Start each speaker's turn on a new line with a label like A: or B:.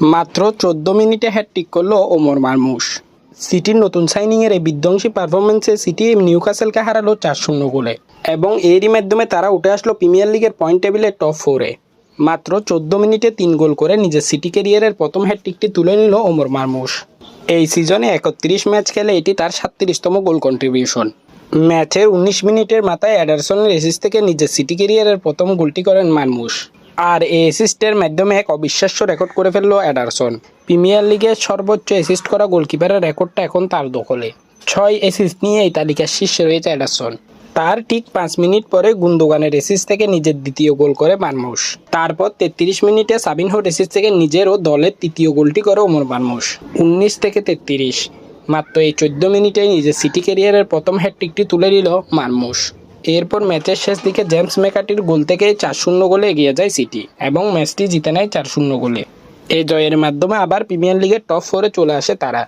A: মাত্র চোদ্দ মিনিটে হ্যাটট্রিক করল ওমর মারমুস সিটির নতুন সাইনিংয়ের এই বিধ্বংসী পারফরমেন্সে সিটি নিউকাসেলকে হারালো চার শূন্য গোলে। এবং এরই মাধ্যমে তারা উঠে আসলো প্রিমিয়ার লিগের পয়েন্ট টেবিলের টপ ফোরে মাত্র চোদ্দ মিনিটে তিন গোল করে নিজের সিটি ক্যারিয়ারের প্রথম হ্যাটট্রিকটি তুলে নিল ওমর মারমুস এই সিজনে একত্রিশ ম্যাচ খেলে এটি তার সাতত্রিশতম গোল কন্ট্রিবিউশন ম্যাচের উনিশ মিনিটের মাথায় অ্যাডারসনের এসিস থেকে নিজের সিটি ক্যারিয়ারের প্রথম গোলটি করেন মারমুশ। আর এই অ্যাসিস্টের মাধ্যমে এক অবিশ্বাস্য রেকর্ড করে ফেলল অ্যাডারসন। প্রিমিয়ার লিগের সর্বোচ্চ অ্যাসিস্ট করা গোলকিপারের রেকর্ডটা এখন তার দখলে। ছয় অ্যাসিস্ট নিয়ে এই তালিকার শীর্ষে রয়েছে অ্যাডারসন। তার ঠিক পাঁচ মিনিট পরে গুন্দোগানের রেসিস থেকে নিজের দ্বিতীয় গোল করে মারমুশ তারপর তেত্রিশ মিনিটে সাবিনহো রেসিস থেকে নিজের ও দলের তৃতীয় গোলটি করে ওমর মারমুশ উনিশ থেকে তেত্রিশ। মাত্র এই চোদ্দ মিনিটে নিজের সিটি ক্যারিয়ারের প্রথম হ্যাটট্রিকটি তুলে নিল মারমুশ এরপর ম্যাচের শেষ দিকে জেমস মেকাটির গোল থেকে চার শূন্য গোলে এগিয়ে যায় সিটি এবং ম্যাচটি জিতে নেয় চার শূন্য গোলে। এই জয়ের মাধ্যমে আবার প্রিমিয়ার লিগের টপ ফোরে চলে আসে তারা।